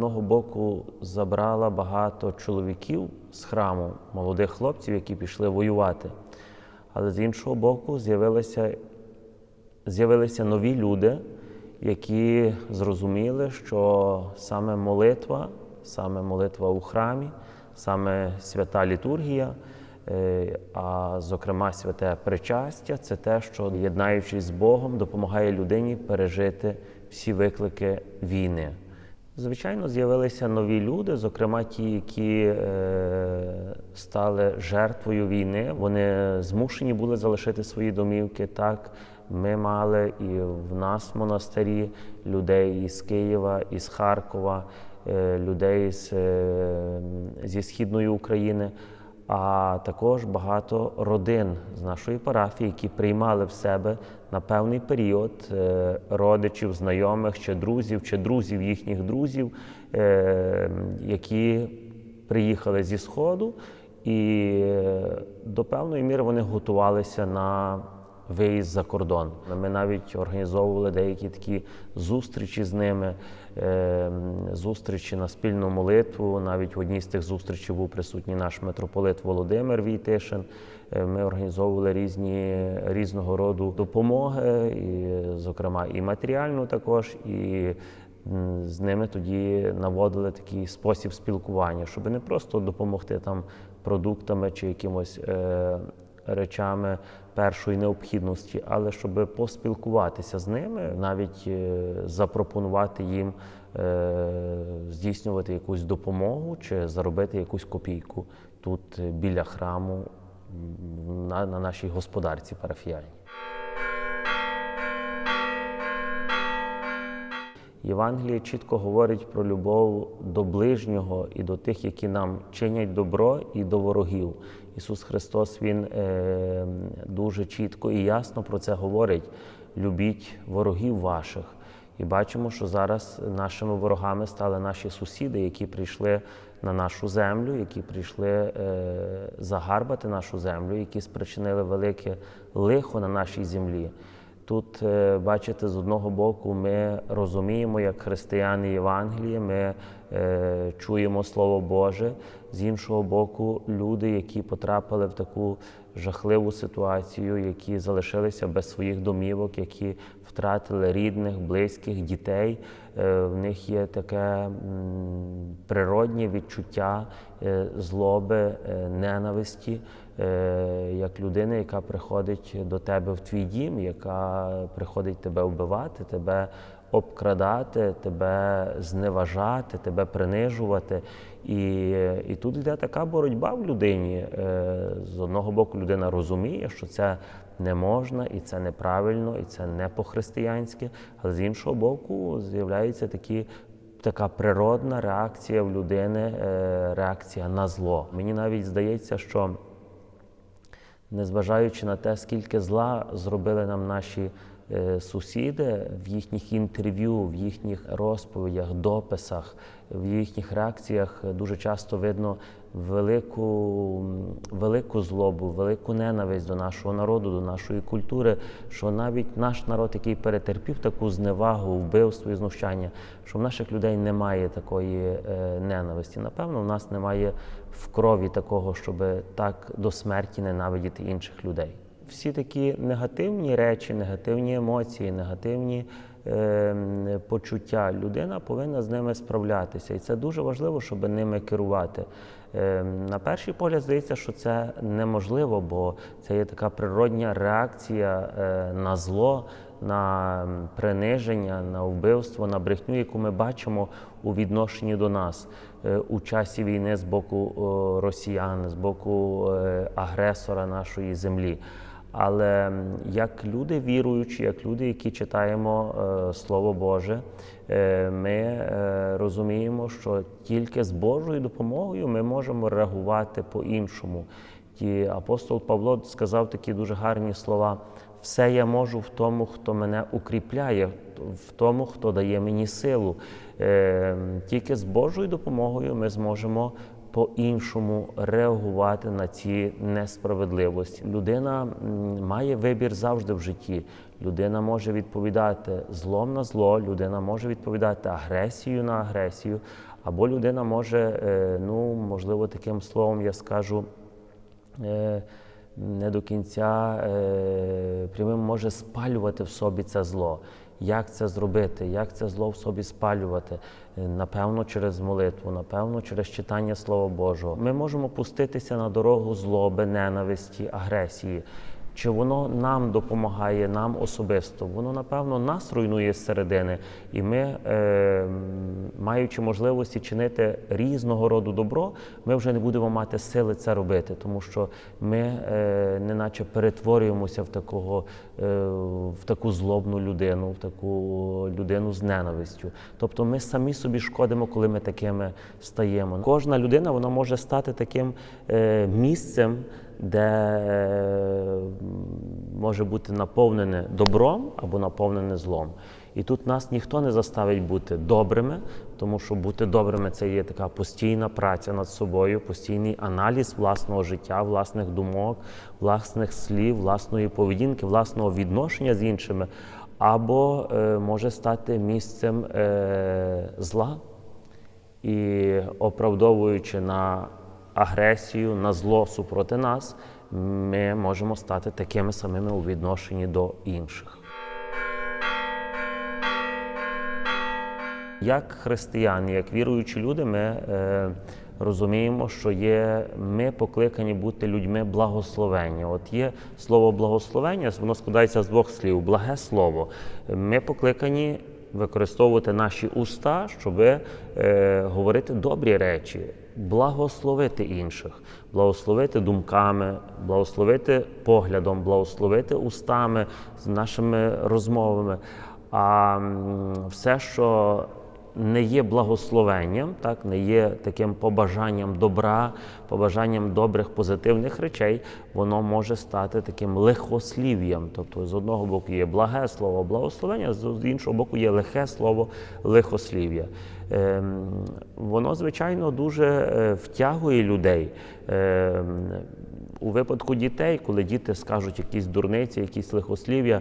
одного боку забрала багато чоловіків з храму, молодих хлопців, які пішли воювати. Але з іншого боку, з'явилися, з'явилися нові люди, які зрозуміли, що саме молитва, саме молитва у храмі, саме свята літургія, е, а зокрема святе причастя це те, що, єднаючись з Богом, допомагає людині пережити всі виклики війни. Звичайно, з'явилися нові люди, зокрема ті, які е, стали жертвою війни. Вони змушені були залишити свої домівки. Так, ми мали і в нас в монастирі людей із Києва, із Харкова, е, людей з, е, зі східної України, а також багато родин з нашої парафії, які приймали в себе на певний період е, родичів, знайомих чи друзів, чи друзів їхніх друзів, е, які приїхали зі Сходу, і е, до певної міри вони готувалися на виїзд за кордон. Ми навіть організовували деякі такі зустрічі з ними, е, зустрічі на спільну молитву. Навіть в одній з тих зустрічей був присутній наш митрополит Володимир Війтишин. Е, Ми організовували різні різного роду допомоги, і, зокрема, і матеріальну також. і з ними тоді наводили такий спосіб спілкування, щоб не просто допомогти там продуктами чи якимось е, речами першої необхідності, але щоб поспілкуватися з ними, навіть е, запропонувати їм е, здійснювати якусь допомогу чи заробити якусь копійку тут е, біля храму на, на нашій господарці парафіальній. Євангеліє чітко говорить про любов до ближнього і до тих, які нам чинять добро, і до ворогів. Ісус Христос Він е, дуже чітко і ясно про це говорить: любіть ворогів ваших. І бачимо, що зараз нашими ворогами стали наші сусіди, які прийшли на нашу землю, які прийшли е, загарбати нашу землю, які спричинили велике лихо на нашій землі. Тут, е, бачите, з одного боку ми розуміємо, як християни Євангелії, ми чуємо Слово Боже. З іншого боку, люди, які потрапили в таку жахливу ситуацію, які залишилися без своїх домівок, які втратили рідних, близьких, дітей. е, В них є таке природнє відчуття е, злоби, е, ненависті, е, як людина, яка приходить до тебе в твій дім, яка приходить тебе вбивати, тебе обкрадати, тебе зневажати, тебе принижувати. І, і тут йде така боротьба в людині. Е, З одного боку, людина розуміє, що це не можна, і це неправильно, і це не по-християнськи, але з іншого боку, з'являються такі. Така природна реакція в людини, е, реакція на зло. Мені навіть здається, що незважаючи на те, скільки зла зробили нам наші сусіди в їхніх інтерв'ю, в їхніх розповідях, дописах, в їхніх реакціях дуже часто видно велику, велику злобу, велику ненависть до нашого народу, до нашої культури, що навіть наш народ, який перетерпів таку зневагу, вбивство і знущання, що в наших людей немає такої е, ненависті. Напевно, в нас немає в крові такого, щоб так до смерті ненавидіти інших людей. Всі такі негативні речі, негативні емоції, негативні е, почуття, людина повинна з ними справлятися. І це дуже важливо, щоб ними керувати. Е, на перший погляд здається, що це неможливо, бо це є така природня реакція е, на зло, на приниження, на вбивство, на брехню, яку ми бачимо у відношенні до нас е, у часі війни з боку росіян, з боку е, агресора нашої землі. Але як люди віруючі, як люди, які читаємо е, Слово Боже, е, ми е, розуміємо, що тільки з Божою допомогою ми можемо реагувати по-іншому. Ті апостол Павло сказав такі дуже гарні слова: все я можу в тому, хто мене укріпляє, в тому, хто дає мені силу. Е, Тільки з Божою допомогою ми зможемо по-іншому реагувати на ці несправедливості. Людина має вибір завжди в житті. Людина може відповідати злом на зло, людина може відповідати агресією на агресію, або людина може, е, ну можливо, таким словом я скажу. е, Не до кінця е, прямим може спалювати в собі це зло. Як це зробити? Як це зло в собі спалювати? Е, Напевно, через молитву, напевно, через читання Слова Божого. Ми можемо пуститися на дорогу злоби, ненависті, агресії. Чи воно нам допомагає, нам особисто? Воно, напевно, нас руйнує зсередини, і ми, е, маючи можливості чинити різного роду добро, ми вже не будемо мати сили це робити, тому що ми е, неначе перетворюємося в такого, е, в таку злобну людину, в таку людину з ненавистю. Тобто ми самі собі шкодимо, коли ми такими стаємо. Кожна людина вона може стати таким е, місцем де може бути наповнене добром або наповнене злом. І тут нас ніхто не заставить бути добрими, тому що бути добрими це є така постійна праця над собою, постійний аналіз власного життя, власних думок, власних слів, власної поведінки, власного відношення з іншими, або е, може стати місцем е, зла і оправдовуючи на агресію, на зло супроти нас, ми можемо стати такими самими у відношенні до інших. Як християни, як віруючі люди, ми е, розуміємо, що є, ми покликані бути людьми благословення. От є слово благословення, воно складається з двох слів благе слово. Ми покликані використовувати наші уста, щоб е, говорити добрі речі, благословити інших, благословити думками, благословити поглядом, благословити устами, з нашими розмовами. А все, що не є благословенням, так не є таким побажанням добра, побажанням добрих позитивних речей, воно може стати таким лихослів'ям. Тобто, з одного боку є благе слово благословення, з іншого боку є лихе слово лихослів'я. Ем, воно, звичайно, дуже е, втягує людей. У випадку дітей, коли діти скажуть якісь дурниці, якісь лихослів'я,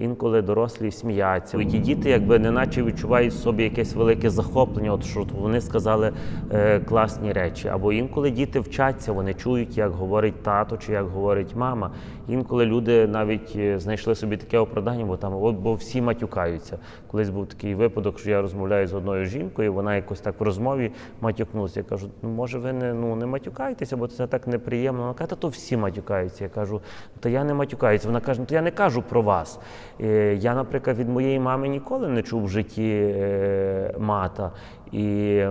інколи дорослі сміються. І ті діти, якби неначе відчувають собі якесь велике захоплення, от що вони сказали е, класні речі. Або інколи діти вчаться, вони чують, як говорить тато чи як говорить мама. Інколи люди навіть е, знайшли собі таке оправдання, бо там от бо всі матюкаються. Колись був такий випадок, що я розмовляю з одною жінкою, вона якось так в розмові матюкнулася. Я кажу, ну може ви не ну не матюкайтеся, бо це так неприємно. Вона каже, то всі матюкаються. Я кажу, то я не матюкаюся. Вона каже, ну то я не кажу про вас. Е, Я, наприклад, від моєї мами ніколи не чув в житті е, мата. І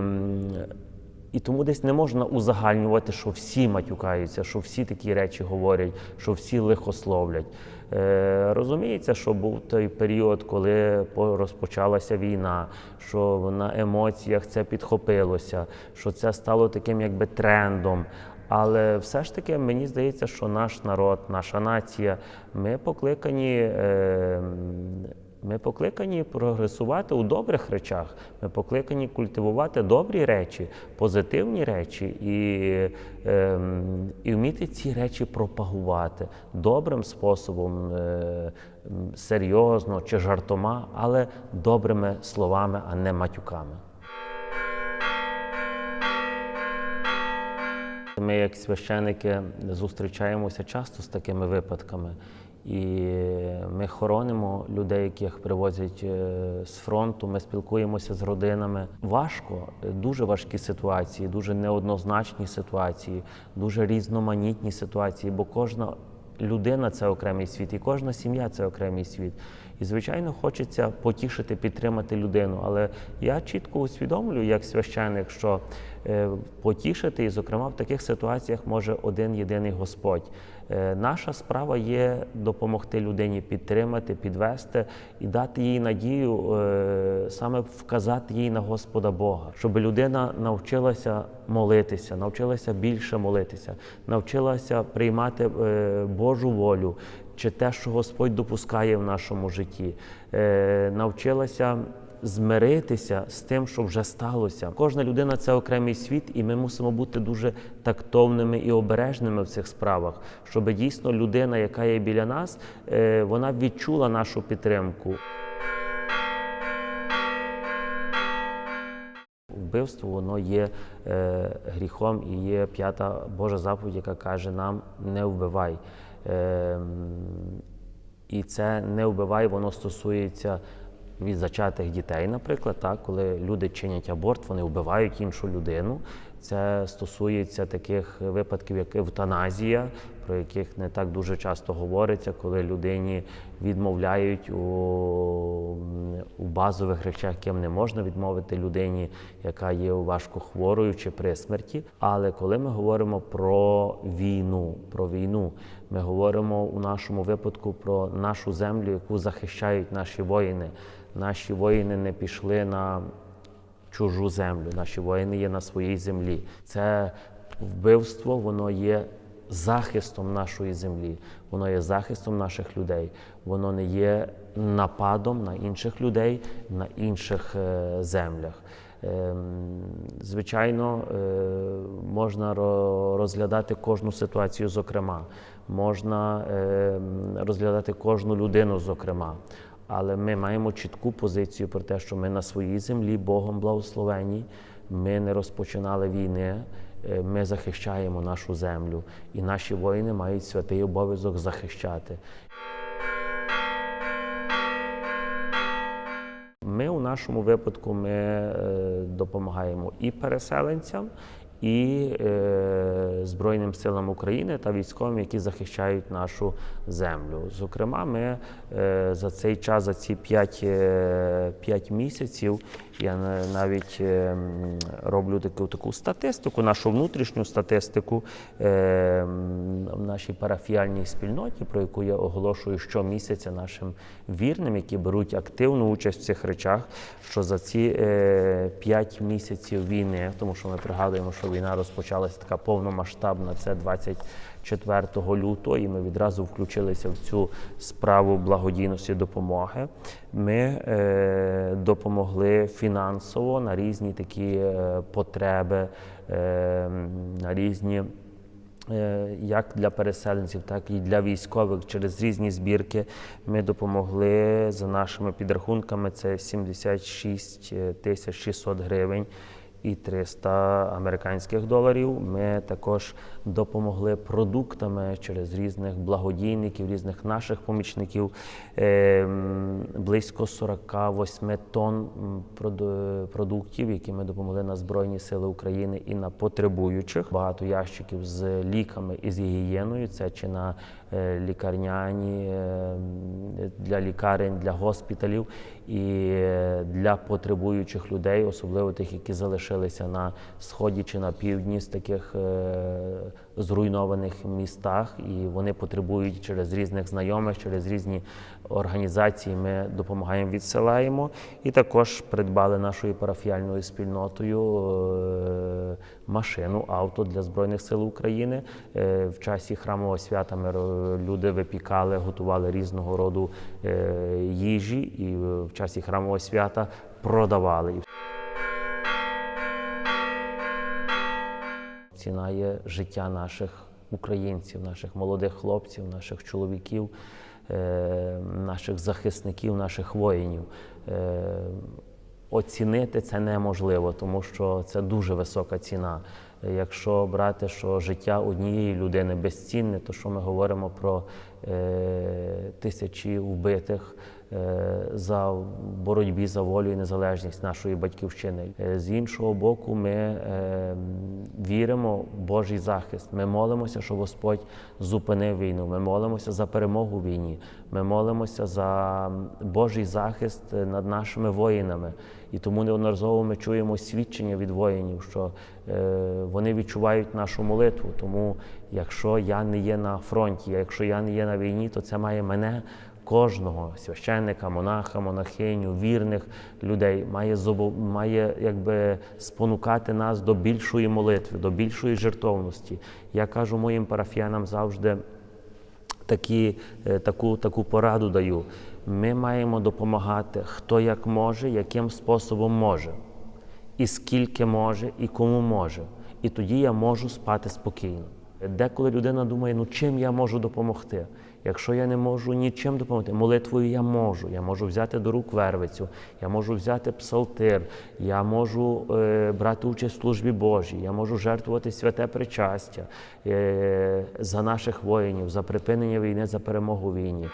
і тому десь не можна узагальнювати, що всі матюкаються, що всі такі речі говорять, що всі лихословлять. Е, розуміється, що був той період, коли розпочалася війна, що на емоціях це підхопилося, що це стало таким якби трендом. Але все ж таки мені здається, що наш народ, наша нація, ми покликані. Е, ми покликані прогресувати у добрих речах. Ми покликані культивувати добрі речі, позитивні речі і, ем, і вміти ці речі пропагувати добрим способом, е, серйозно чи жартома, але добрими словами, а не матюками. Ми, як священики, зустрічаємося часто з такими випадками, і ми хоронимо людей, яких привозять е, з фронту. Ми спілкуємося з родинами. Важко, дуже важкі ситуації, дуже неоднозначні ситуації, дуже різноманітні ситуації, бо кожна людина це окремий світ, і кожна сім'я це окремий світ. І, звичайно, хочеться потішити, підтримати людину. Але я чітко усвідомлюю, як священник, що е, потішити, і, зокрема, в таких ситуаціях може один єдиний Господь. Е, Наша справа є допомогти людині підтримати, підвести і дати їй надію, е, саме вказати їй на Господа Бога, щоб людина навчилася молитися, навчилася більше молитися, навчилася приймати Божу волю чи те, що Господь допускає в нашому житті, е, навчилася змиритися з тим, що вже сталося. Кожна людина це окремий світ, і ми мусимо бути дуже тактовними і обережними в цих справах, щоб дійсно людина, яка є біля нас, е, вона відчула нашу підтримку. Вбивство воно є е, гріхом і є п'ята Божа заповідь, яка каже нам не вбивай. Е, м, і це не вбиває, воно стосується від зачатих дітей, наприклад, так, коли люди чинять аборт, вони вбивають іншу людину. Це стосується таких випадків, як евтаназія, про яких не так дуже часто говориться, коли людині відмовляють у, у базових речах, яким не можна відмовити людині, яка є важко хворою чи при смерті. Але коли ми говоримо про війну, про війну, ми говоримо у нашому випадку про нашу землю, яку захищають наші воїни. Наші воїни не пішли на чужу землю. Наші воїни є на своїй землі. Це вбивство, воно є захистом нашої землі, воно є захистом наших людей. Воно не є нападом на інших людей на інших е, землях. Ем, Звичайно, е, можна розглядати кожну ситуацію зокрема, можна ем, розглядати кожну людину зокрема. Але ми маємо чітку позицію про те, що ми на своїй землі Богом благословені, ми не розпочинали війни, е, ми захищаємо нашу землю, і наші воїни мають святий обов'язок захищати. Ми у нашому випадку ми е, допомагаємо і переселенцям, і е, Збройним силам України та військовим, які захищають нашу землю. Зокрема, ми е, за цей час, за ці 5, е, 5 місяців, я навіть е, роблю таку, таку статистику, нашу внутрішню статистику е, в нашій парафіальній спільноті, про яку я оголошую щомісяця нашим вірним, які беруть активну участь в цих речах, що за ці е, 5 місяців війни, тому що ми пригадуємо, що війна розпочалася така повномасштабна, це 24 лютого, і ми відразу включилися в цю справу благодійності допомоги. Ми е, допомогли фінансово на різні такі е, потреби, е, на різні е, як для переселенців, так і для військових через різні збірки. Ми допомогли за нашими підрахунками. Це 76 тисяч 600 гривень. І 300 американських доларів. Ми також допомогли продуктами через різних благодійників, різних наших помічників. Е, Близько 48 тонн продуктів, які ми допомогли на Збройні Сили України і на потребуючих. Багато ящиків з ліками і з гігієною. Це чи на е, лікарняні е, для лікарень, для госпіталів і е, для потребуючих людей, особливо тих, які залишилися на сході чи на півдні з таких е, зруйнованих містах, і вони потребують через різних знайомих, через різні організації. Ми допомагаємо, відсилаємо. І також придбали нашою парафіальною спільнотою е, машину, авто для Збройних сил України. Е, В часі храмового свята ми люди випікали, готували різного роду їжі, і в часі храмового свята продавали. Ціна є життя наших українців, наших молодих хлопців, наших чоловіків, е, наших захисників, наших воїнів. Е, Оцінити це неможливо, тому що це дуже висока ціна. Якщо брати, що життя однієї людини безцінне, то що ми говоримо про е, тисячі вбитих за боротьбі за волю і незалежність нашої батьківщини. Е, З іншого боку, ми е, віримо в Божий захист. Ми молимося, що Господь зупинив війну. Ми молимося за перемогу в війні. Ми молимося за Божий захист над нашими воїнами. І тому неодноразово ми чуємо свідчення від воїнів, що е, вони відчувають нашу молитву. Тому, якщо я не є на фронті, якщо я не є на війні, то це має мене. Кожного священника, монаха, монахиню, вірних людей має зобо- має якби спонукати нас до більшої молитви, до більшої жертовності. Я кажу моїм парафіянам завжди такі, е, таку, таку пораду даю. Ми маємо допомагати, хто як може, яким способом може, і скільки може, і кому може. І тоді я можу спати спокійно. Деколи людина думає, ну чим я можу допомогти? Якщо я не можу нічим допомогти, молитвою я можу. Я можу взяти до рук вервицю, я можу взяти псалтир, я можу е, брати участь в службі Божій, я можу жертвувати святе причастя е, за наших воїнів, за припинення війни, за перемогу війні.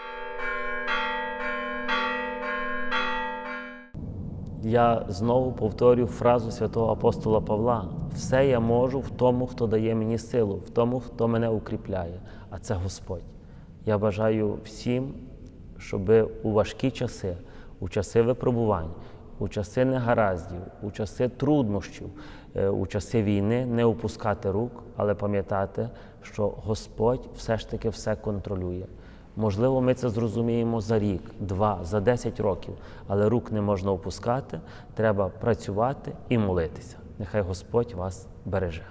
Я знову повторю фразу святого апостола Павла: все я можу в тому, хто дає мені силу, в тому, хто мене укріпляє, а це Господь. Я бажаю всім, щоб у важкі часи, у часи випробувань, у часи негараздів, у часи труднощів, е, у часи війни не опускати рук, але пам'ятати, що Господь все ж таки все контролює. Можливо, ми це зрозуміємо за рік, два, за 10 років, але рук не можна опускати, треба працювати і молитися. Нехай Господь вас береже.